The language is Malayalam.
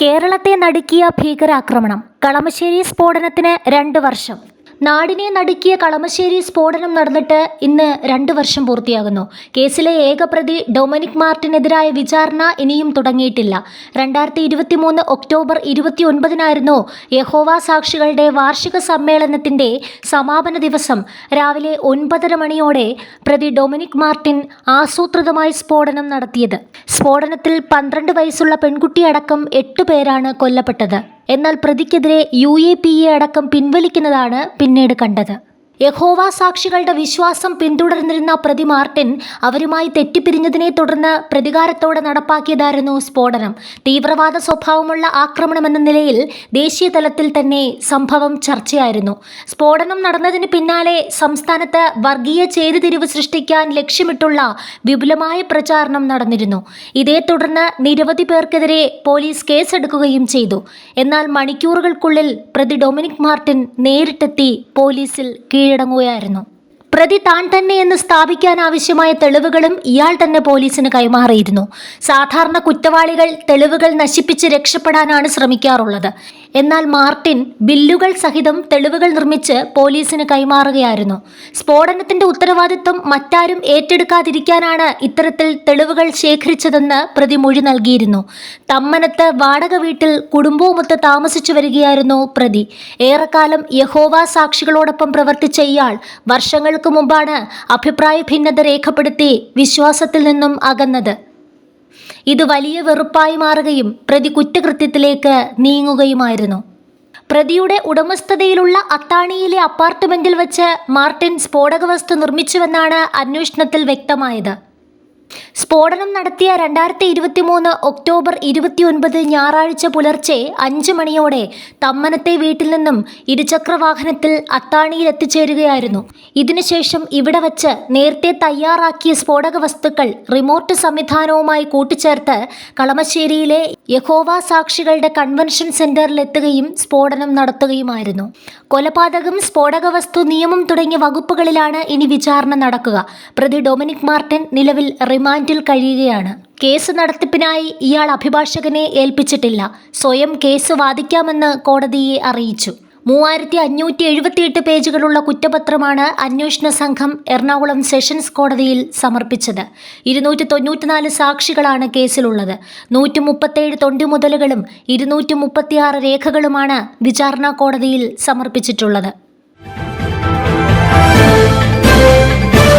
കേരളത്തെ നടുക്കിയ ഭീകരാക്രമണം. കളമശ്ശേരി സ്ഫോടനത്തിന് രണ്ട് വർഷം. നാടിനെ നടുക്കിയ കളമശ്ശേരി സ്ഫോടനം നടന്നിട്ട് ഇന്ന് രണ്ട് വർഷം പൂർത്തിയാകുന്നു. കേസിലെ ഏകപ്രതി ഡൊമിനിക് മാർട്ടിനെതിരായ വിചാരണ ഇനിയും തുടങ്ങിയിട്ടില്ല. രണ്ടായിരത്തി ഇരുപത്തി മൂന്ന് ഒക്ടോബർ ഇരുപത്തി ഒൻപതിനായിരുന്നു യഹോവ സാക്ഷികളുടെ വാർഷിക സമ്മേളനത്തിന്റെ സമാപന ദിവസം. രാവിലെ ഒൻപതര മണിയോടെ പ്രതി ഡൊമിനിക് മാർട്ടിൻ ആസൂത്രിതമായി സ്ഫോടനം നടത്തിയത്. സ്ഫോടനത്തിൽ പന്ത്രണ്ട് വയസ്സുള്ള പെൺകുട്ടിയടക്കം എട്ട് പേരാണ് കൊല്ലപ്പെട്ടത്. എന്നാൽ പ്രതിക്കെതിരെ യു എ പി എ അടക്കം പിൻവലിക്കുന്നതാണ് പിന്നീട് കണ്ടത് യഹോവ സാക്ഷികളുടെ വിശ്വാസം പിന്തുടർന്നിരുന്ന പ്രതി മാർട്ടിൻ അവരുമായി തെറ്റിപ്പിരിഞ്ഞതിനെ തുടർന്ന് പ്രതികാരത്തോടെ നടപ്പാക്കിയതായിരുന്നു സ്ഫോടനം. തീവ്രവാദ സ്വഭാവമുള്ള ആക്രമണമെന്ന നിലയിൽ ദേശീയ തലത്തിൽ തന്നെ സംഭവം ചർച്ചയായിരുന്നു. സ്ഫോടനം നടന്നതിന് പിന്നാലെ സംസ്ഥാനത്ത് വർഗീയ ചേരിതിരിവ് സൃഷ്ടിക്കാൻ ലക്ഷ്യമിട്ടുള്ള വിപുലമായ പ്രചാരണം നടന്നിരുന്നു. ഇതേ തുടർന്ന് നിരവധി പേർക്കെതിരെ പോലീസ് കേസെടുക്കുകയും ചെയ്തു. എന്നാൽ മണിക്കൂറുകൾക്കുള്ളിൽ പ്രതി ഡൊമിനിക് മാർട്ടിൻ നേരിട്ടെത്തി പോലീസിൽ കീഴടങ്ങുകയായിരുന്നു പ്രതി താൻ സ്ഥാപിക്കാൻ ആവശ്യമായ തെളിവുകളും ഇയാൾ തന്നെ പോലീസിന് കൈമാറിയിരുന്നു. സാധാരണ കുറ്റവാളികൾ തെളിവുകൾ നശിപ്പിച്ച് രക്ഷപ്പെടാനാണ് ശ്രമിക്കാറുള്ളത്. എന്നാൽ മാർട്ടിൻ ബില്ലുകൾ സഹിതം തെളിവുകൾ നിർമ്മിച്ച് പോലീസിന് കൈമാറുകയായിരുന്നു. സ്ഫോടനത്തിന്റെ ഉത്തരവാദിത്വം മറ്റാരും ഏറ്റെടുക്കാതിരിക്കാനാണ് ഇത്തരത്തിൽ തെളിവുകൾ ശേഖരിച്ചതെന്ന് പ്രതി മൊഴി നൽകിയിരുന്നു. തമ്മനത്ത് വാടക വീട്ടിൽ കുടുംബവുമൊത്ത് താമസിച്ചു വരികയായിരുന്നു പ്രതി. ഏറെക്കാലം യഹോവ സാക്ഷികളോടൊപ്പം പ്രവർത്തിച്ച ഇയാൾ വർഷങ്ങൾക്ക് മുമ്പാണ് അഭിപ്രായ ഭിന്നത രേഖപ്പെടുത്തി വിശ്വാസത്തിൽ നിന്നും അകന്നത്. ഇത് വലിയ വെറുപ്പായി മാറുകയും പ്രതി കുറ്റകൃത്യത്തിലേക്ക് നീങ്ങുകയുമായിരുന്നു. പ്രതിയുടെ ഉടമസ്ഥതയിലുള്ള അത്താണിയിലെ അപ്പാർട്ട്മെന്റിൽ വെച്ച് മാർട്ടിൻ സ്ഫോടക വസ്തു നിർമ്മിച്ചുവെന്നാണ് അന്വേഷണത്തിൽ വ്യക്തമായത്. സ്ഫോടനം നടത്തിയ രണ്ടായിരത്തി ഇരുപത്തി മൂന്ന് ഒക്ടോബർ ഇരുപത്തിയൊൻപത് ഞായറാഴ്ച പുലർച്ചെ അഞ്ച് മണിയോടെ തമ്മനത്തെ വീട്ടിൽ നിന്നും ഇരുചക്രവാഹനത്തിൽ അത്താണിയിൽ എത്തിച്ചേരുകയായിരുന്നു ഇതിനുശേഷം ഇവിടെ വച്ച് നേരത്തെ തയ്യാറാക്കിയ സ്ഫോടക വസ്തുക്കൾ റിമോട്ട് സംവിധാനവുമായി കൂട്ടിച്ചേർത്ത് കളമശ്ശേരിയിലെ യഹോവ സാക്ഷികളുടെ കൺവെൻഷൻ സെന്ററിൽ എത്തുകയും സ്ഫോടനം നടത്തുകയുമായിരുന്നു. കൊലപാതകം സ്ഫോടക വസ്തു നിയമം തുടങ്ങിയ വകുപ്പുകളിലാണ് ഇനി വിചാരണ നടക്കുക. പ്രതി ഡൊമിനിക് മാർട്ടിൻ നിലവിൽ റിമാൻഡിൽ കഴിയുകയാണ്. കേസ് നടത്തിപ്പിനായി ഇയാൾ അഭിഭാഷകനെ ഏൽപ്പിച്ചിട്ടില്ല. സ്വയം കേസ് വാദിക്കാമെന്ന് കോടതിയെ അറിയിച്ചു. മൂവായിരത്തി അഞ്ഞൂറ്റി എഴുപത്തിയെട്ട് പേജുകളുള്ള കുറ്റപത്രമാണ് അന്വേഷണ സംഘം എറണാകുളം സെഷൻസ് കോടതിയിൽ സമർപ്പിച്ചത്. ഇരുന്നൂറ്റി തൊണ്ണൂറ്റിനാല് സാക്ഷികളാണ് കേസിലുള്ളത്. നൂറ്റി മുപ്പത്തേഴ് തൊണ്ടിമുതലുകളും ഇരുന്നൂറ്റി മുപ്പത്തിയാറ് രേഖകളുമാണ് വിചാരണ കോടതിയിൽ സമർപ്പിച്ചിട്ടുള്ളത്.